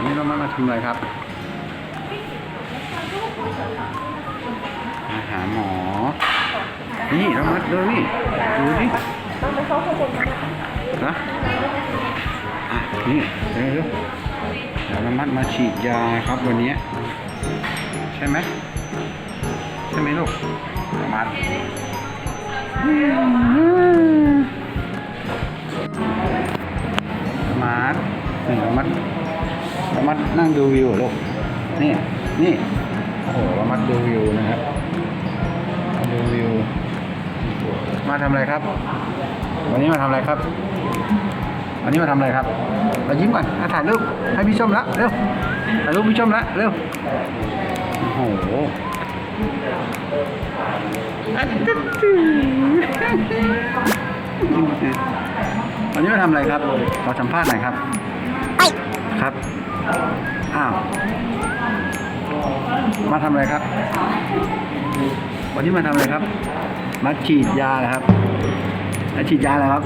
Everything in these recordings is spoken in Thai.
ำอะไรครับมาหารหมอ นี่เระมัดดูนี่ดูดิต้องไปเข้าข้างบนนะนะอะนี่เดี๋ยวเดี๋ยวเระมัดมาฉีดยาครับวันนี้ ใช่ไหมใช่ไหมลูกระมัดระมัดนี่ระมัด ระมัดนั่งดูวิวเหรอลูกนี่นี่โอ้โหระมัดดูวิวนะครับดูวิว มาทำอะไรครับ วันนี้มาทำอะไรครับ วันนี้มาทำอะไรครับ เรายิ้มก่อนอะถ่ายรูปให้พี่ชมละเร็วถ่ายรูปพี่ชมละเร็วโอ้โหอัดตึ๊ดตึ๊ดวันนี้มาทำอะไรครับขอสัมภาษณ์หน่อยครับ ครับ อ้าว มาทำอะไรครับ วันนี้มาทำอะไรครับ มาฉีดยาเหรอครับมาฉีดยาเหรอครับ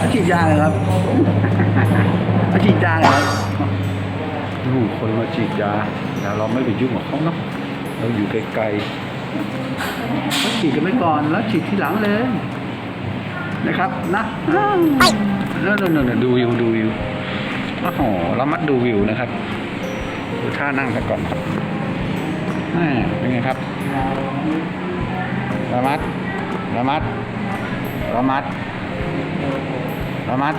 มาฉีดยาเหรอครับมาฉีดยาเหรอครับลูกคนมาฉีดยาแต่เราไม่ไปยุ่งกับเขาเนาะเราอยู่ไกลๆเขาฉีดกันไปก่อนแล้วฉีดทีหลังเลยนะครับนะ นั่นนั่นดูวิวดูวิวโอ้โหเรามัดดูวิวนะครับดูท่านั่งซะก่อนนี่เป็นไงครับระมัดระมัดระมัดระมัด